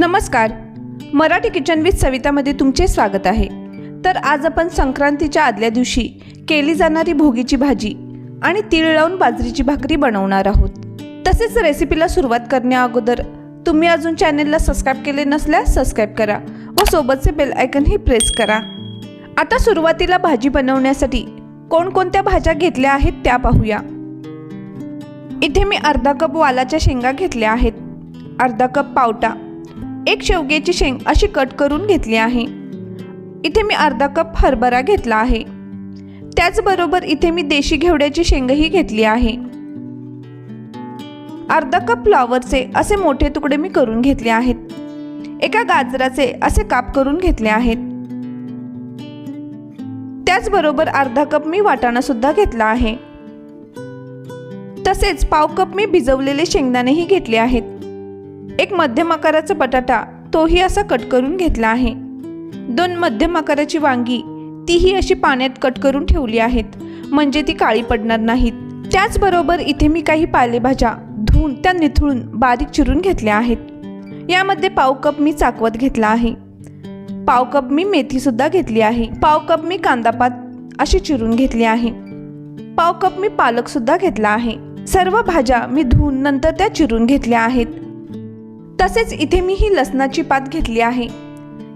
नमस्कार. Marathi kitchen with सवितामध्ये तुमचे स्वागत आहे. तर आज आपण संक्रांतीच्या आदल्या दिवशी केली जाणारी भोगीची भाजी आणि तीळ लावून बाजरीची भाकरी बनवणार आहोत. तसेच रेसिपीला सुरुवात करण्या अगोदर तुम्ही अजून चॅनेलला सबस्क्राईब केले नसल्यास सबस्क्राईब करा व सोबतचे बेल आयकनही प्रेस करा. आता सुरुवातीला भाजी बनवण्यासाठी कोणकोणत्या भाज्या घेतल्या आहेत त्या पाहूया. इथे मी अर्धा कप वालाच्या शेंगा घेतल्या आहेत. अर्धा कप पावटा एक शेवग्याची शेंग अशी कट करून घेतली आहे. इथे मी अर्धा कप हरभरा घेतला आहे. त्याचबरोबर इथे मी देशी घेवड्याची शेंगही घेतली आहे. अर्धा कप फ्लॉवरचे असे मोठे तुकडे मी करून घेतले आहेत. एका गाजराचे असे काप करून घेतले आहेत. त्याचबरोबर अर्धा कप मी वाटाणा सुद्धा घेतला आहे. तसेच पाव कप मी भिजवलेले शेंगदाणेही घेतले आहेत. एक मध्यम आकाराचा बटाटा तोही असा कट करून घेतला आहे. दोन मध्यम आकाराची वांगी तीही अशी पाण्यात कट करून ठेवली आहेत. म्हणजे ती काळी पडणार नाहीत. त्याचबरोबर इथे मी काही पालेभाज्या धुवून त्या निथळून बारीक चिरून घेतल्या आहेत. यामध्ये पाव कप मी चाकवत घेतला आहे. पाव कप मी मेथीसुद्धा घेतली आहे. पाव कप मी कांदापात अशी चिरून घेतली आहे. पाव कप मी पालकसुद्धा घेतला आहे. सर्व भाज्या मी धुवून नंतर त्या चिरून घेतल्या आहेत. तसेच इथे मी ही लसणाची पात घेतली आहे.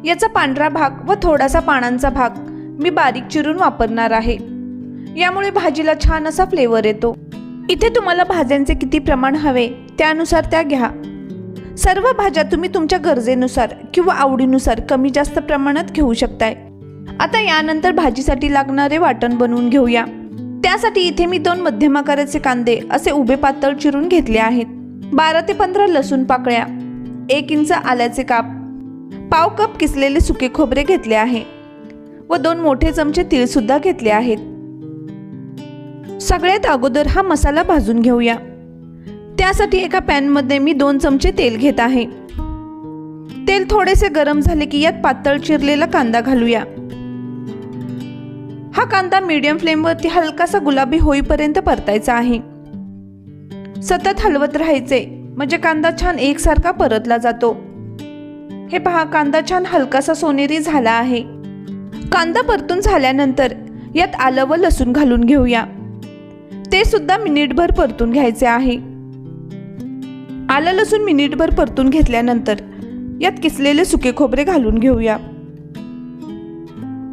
याचा पांढरा भाग व थोडासा पानांचा भाग मी बारीक चिरून वापरणार आहे. यामुळे भाजीला छान असा फ्लेवर येतो. इथे तुम्हाला भाज्यांचे किती प्रमाण हवे त्यानुसार त्या घ्या. सर्व भाज्या तुम्ही तुमच्या गरजेनुसार किंवा आवडीनुसार कमी जास्त प्रमाणात घेऊ शकताय. आता यानंतर भाजीसाठी लागणारे वाटण बनवून घेऊया. त्यासाठी इथे मी दोन मध्यम आकाराचे कांदे असे उभे पातळ चिरून घेतले आहेत. बारा ते पंधरा लसूण पाकळ्या. एक इंच आल्याचे काप. पाव कप किसलेले सुके खोबरे घेतले आहे. व दोन मोठे चमचे तीळ सुद्धा घेतले आहेत. सगळ्यात अगोदर हा मसाला भाजून घेऊया. त्यासाठी एका पॅनमध्ये मी दोन चमचे तेल घेत आहे. तेल थोडेसे गरम झाले की यात पातळ चिरलेला कांदा घालूया. हा कांदा मीडियम फ्लेमवरती हलकासा गुलाबी होईपर्यंत परतायचा आहे. सतत हलवत राहायचे. म्हणजे कांदा छान एकसारखा परतला जातो. हे पहा कांदा छान हलकासा सोनेरी झाला आहे. कांदा परतून झाल्यानंतर यात आलं व लसूण घालून घेऊया. ते सुद्धा मिनिटभर परतून घ्यायचे आहे. आलं लसूण मिनिटभर परतून घेतल्यानंतर यात किसलेले सुके खोबरे घालून घेऊया.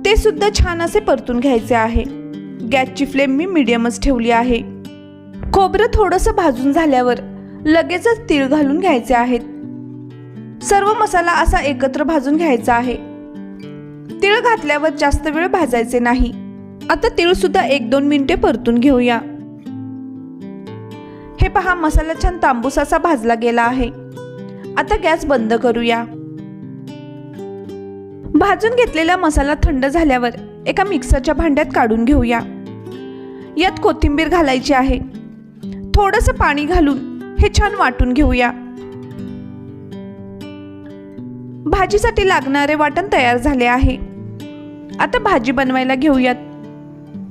ते सुद्धा छान असे परतून घ्यायचे आहे. गॅसची फ्लेम मी मिडियमच ठेवली आहे. खोबरं थोडंसं भाजून झाल्यावर लगेचच तीळ घालून घ्यायचे आहेत. सर्व मसाला असा एकत्र भाजून घ्यायचा आहे. तीळ घातल्यावर जास्त वेळ भाजायचे नाही. आता तीळ सुद्धा एक दोन मिनिटे परतून घेऊया. हे पहा मसाला छान तांबूस असा भाजला गेला आहे. आता गॅस बंद करूया. भाजून घेतलेला मसाला थंड झाल्यावर एका मिक्सरच्या भांड्यात काढून घेऊया. यात कोथिंबीर घालायची आहे. थोडंसं पाणी घालून हे छान वाटून घेऊया. भाजीसाठी लागणारे वाटण तयार झाले आहे. आता भाजी बनवायला घेऊयात.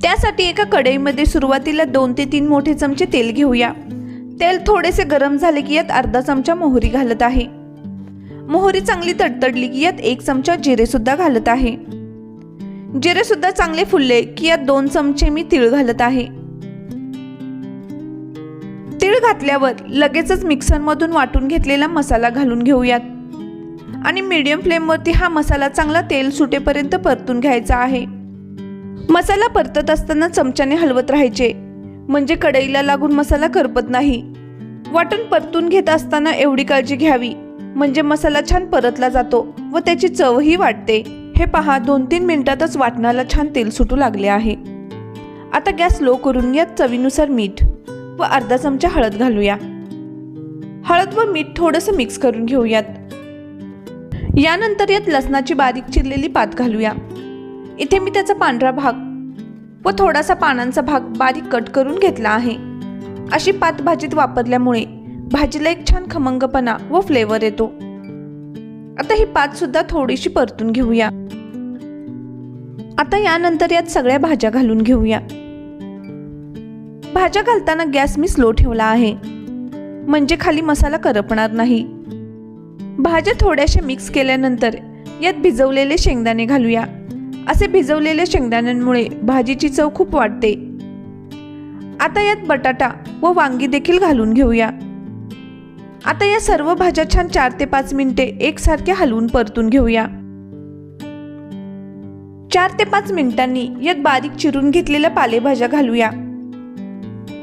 त्यासाठी एका कढईमध्ये सुरुवातीला दोन ते तीन मोठे चमचे तेल घेऊया. तेल थोडेसे गरम झाले की यात अर्धा चमचा मोहरी घालत आहे. मोहरी चांगली तडतडली की यात एक चमचा जिरे सुद्धा घालत आहे. जिरे सुद्धा चांगले फुलले की यात दोन चमचे मी तीळ घालत आहे. घातल्यावर लगेचच मिक्सरमधून वाटून घेतलेला मसाला घालून घेऊयात. आणि मीडियम फ्लेमवरती हा मसाला चांगला तेल सुटेपर्यंत परतून घ्यायचा आहे. मसाला परतत असताना चमच्याने हलवत राहायचे. म्हणजे कढईला लागून मसाला करपत नाही. वाटण परतून घेत असताना एवढी काळजी घ्यावी. म्हणजे मसाला छान परतला जातो व त्याची चवही वाटते हे पहा दोन तीन मिनिटातच वाटणाला छान तेल सुटू लागले आहे. आता गॅस लो करून यात चवीनुसार मीठ. व अर्धा चमचा हळद घालूया. हळद व मीठ थोडंसं मिक्स करून घेऊयात. यानंतर यात लसणाची बारीक चिरलेली पात घालूया. इथे मी त्याचा पांढरा भाग व थोडासा पानांचा भाग बारीक कट करून घेतला आहे. अशी पात भाजीत वापरल्यामुळे भाजीला एक छान खमंगपणा व फ्लेवर येतो. आता ही पात सुद्धा थोडीशी परतून घेऊया. आता यानंतर यात सगळ्या भाज्या घालून घेऊया. भाज्या घालताना गॅस मी स्लो ठेवला आहे. म्हणजे खाली मसाला करपणार नाही. भाज्या थोड्याशा मिक्स केल्यानंतर यात भिजवलेले शेंगदाणे घालूया. असे भिजवलेल्या शेंगदाण्यांमुळे भाजीची चव खूप वाढते. आता यात बटाटा व वांगी देखील घालून घेऊया. आता या सर्व भाज्या छान चार ते पाच मिनिटे एकसारख्या हलवून परतून घेऊया. चार ते पाच मिनिटांनी यात बारीक चिरून घेतलेल्या पालेभाज्या घालूया.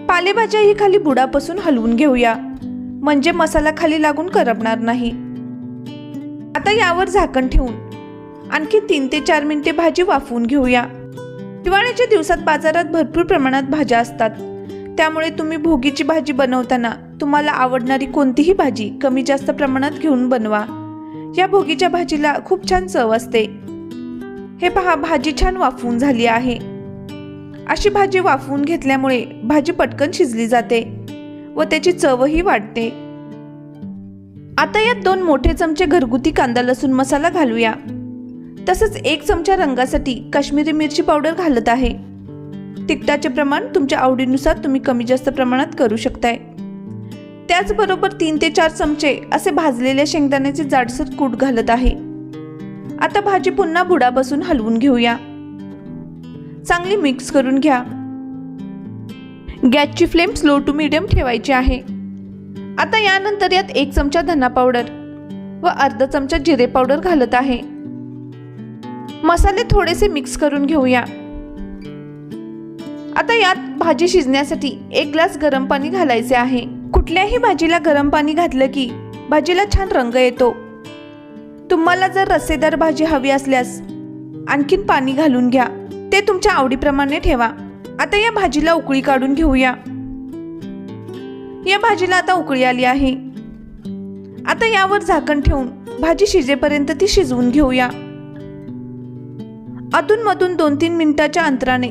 पालेभाज्या ही खाली बुडापासून हलवून घेऊया. म्हणजे मसाला खाली लागून करपणार नाही. आता यावर झाकण ठेवून आणखी तीन ते चार मिनिटे भाजी वाफवून घेऊया. हिवाळ्याच्या दिवसात बाजारात भरपूर प्रमाणात भाज्या असतात. त्यामुळे तुम्ही भोगीची भाजी बनवताना तुम्हाला आवडणारी कोणतीही भाजी कमी जास्त प्रमाणात घेऊन बनवा. या भोगीच्या भाजीला खूप छान चव असते. हे पहा भाजी छान वाफवून झाली आहे. अशी भाजी वाफवून घेतल्यामुळे भाजी पटकन शिजली जाते व त्याची चवही वाढते. आता यात दोन मोठे चमचे घरगुती कांदा लसूण मसाला घालूया. तसंच एक चमचा रंगासाठी काश्मीरी मिरची पावडर घालत आहे. तिखटाचे प्रमाण तुमच्या आवडीनुसार तुम्ही कमी जास्त प्रमाणात करू शकताय. त्याचबरोबर तीन ते चार चमचे असे भाजलेल्या शेंगदाण्याचे जाडसर कूट घालत आहे. आता भाजी पुन्हा बुडापासून हलवून घेऊया. चांगली मिक्स करून घ्या. गॅसची फ्लेम स्लो टू मिडियम ठेवायची आहे. आता यानंतर यात एक चमचा धना पावडर व अर्धा चमचा जिरे पावडर घालत आहे. मसाले थोडेसे मिक्स करून घेऊया. आता यात भाजी शिजण्यासाठी एक ग्लास गरम पाणी घालायचे आहे. कुठल्याही भाजीला गरम पाणी घातलं की भाजीला छान रंग येतो. तुम्हाला जर रस्सेदार भाजी हवी असल्यास आणखीन पाणी घालून घ्या. ते तुमच्या आवडीप्रमाणे ठेवा. आता या भाजीला उकळी काढून घेऊया. या भाजीला आता उकळी आली आहे. आता यावर झाकण ठेवून भाजी शिजेपर्यंत ती शिजवून घेऊया. अधूनमधून दोन तीन मिनिटाच्या अंतराने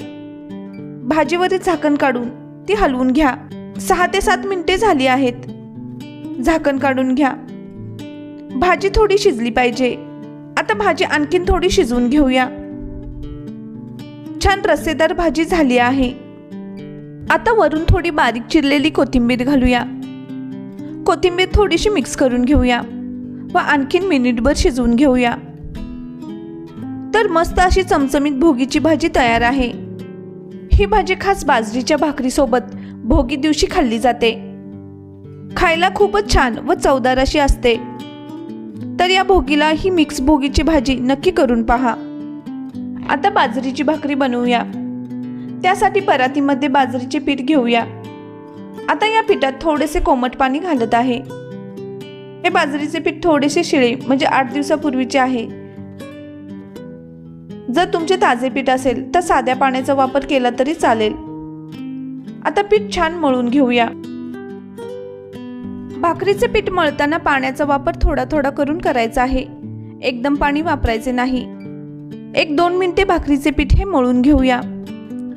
भाजीवरील झाकण काढून ती हलवून घ्या. सहा ते सात मिनिटे झाली आहेत. झाकण काढून घ्या. भाजी थोडी शिजली पाहिजे. आता भाजी आणखीन थोडी शिजवून घेऊया. छान रस्सेदार भाजी झाली आहे. आता वरून थोडी बारीक चिरलेली कोथिंबीर घालूया. कोथिंबीर थोडीशी मिक्स करून घेऊया व आणखीन मिनिटभर शिजवून घेऊया. तर मस्त अशी चमचमीत भोगीची भाजी तयार आहे. ही भाजी खास बाजरीच्या भाकरीसोबत भोगी दिवशी खाल्ली जाते. खायला खूपच छान व चवदार अशी असते. तर या भोगीला ही मिक्स भोगीची भाजी नक्की करून पहा. आता बाजरीची भाकरी बनवूया. त्यासाठी परातीमध्ये बाजरीचे पीठ घेऊया. आता या पिठात थोडेसे कोमट पाणी घालत आहे. हे बाजरीचे पीठ थोडेसे शिळे म्हणजे आठ दिवसापूर्वीचे आहे. जर तुमचे ताजे पीठ असेल तर साध्या पाण्याचा वापर केला तरी चालेल. आता पीठ छान मळून घेऊया. भाकरीचे पीठ मळताना पाण्याचा वापर थोडा थोडा करून करायचा आहे. एकदम पाणी वापरायचे नाही. एक दोन मिनिटे भाकरीचे पीठ हे मळून घेऊया.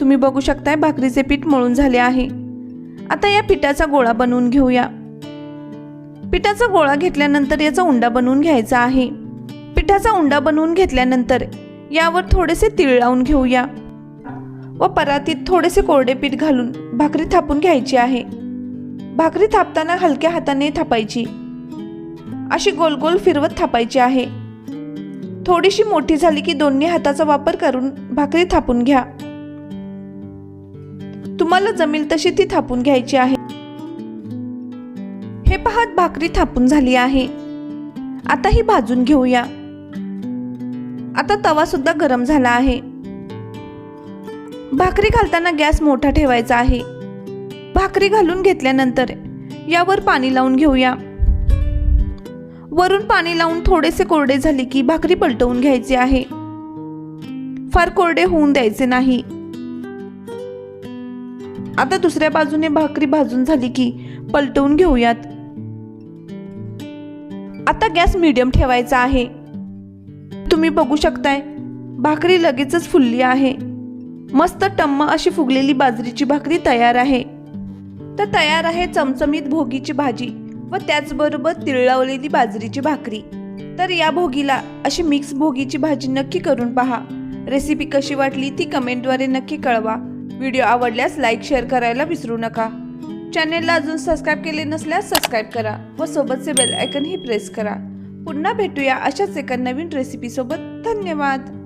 तुम्ही बघू शकताय भाकरीचे पीठ मळून झाले आहे. आता या पिठाचा गोळा बनवून घेऊया. पिठाचा गोळा घेतल्यानंतर याचा उंडा बनवून घ्यायचा आहे. पिठाचा उंडा बनवून घेतल्यानंतर यावर थोडेसे तीळ लावून घेऊया. व परातीत थोडेसे कोरडे पीठ घालून भाकरी थापून घ्यायची आहे. भाकरी थापताना हलक्या हाताने थापायची. अशी गोल गोल फिरवत थापायची आहे. थोडीशी मोठी झाली की दोन्ही हाताचा वापर करून भाकरी थापून घ्या. तुम्हाला जमेल तशी ती थापून घ्यायची आहे. हे पाहत भाकरी थापून झाली आहे. आता ही भाजून घेऊया. आता तवा सुद्धा गरम झाला आहे. भाकरी घालताना गॅस मोठा ठेवायचा आहे. भाकरी घालून घेतल्यानंतर यावर पाणी लावून घेऊया. वरून पाणी लावून थोडेसे कोरडे झाले की भाकरी पलटवून घ्यायची आहे. फार कोरडे होऊन द्यायचे नाही. आता दुसऱ्या बाजूने भाकरी भाजून झाली की पलटवून घेऊयात. आता गॅस मीडियम ठेवायचा आहे. तुम्ही बघू शकताय भाकरी लगेचच फुलली आहे. मस्त टम्म अशी फुगलेली बाजरीची भाकरी तयार आहे. तर तयार आहे चमचमीत भोगीची भाजी. व त्याचबरोबर तिळ लावलेली बाजरीची भाकरी. तर या भोगीला अशी मिक्स भोगीची भाजी नक्की करून पहा. रेसिपी कशी वाटली ती कमेंटद्वारे नक्की कळवा. व्हिडिओ आवडल्यास लाईक शेअर करायला विसरू नका. चॅनेलला अजून सबस्क्राईब केले नसल्यास सबस्क्राईब करा व सोबतचे बेल आयकनही प्रेस करा. पुन्हा भेटूया अशाच एका नवीन रेसिपीसोबत धन्यवाद!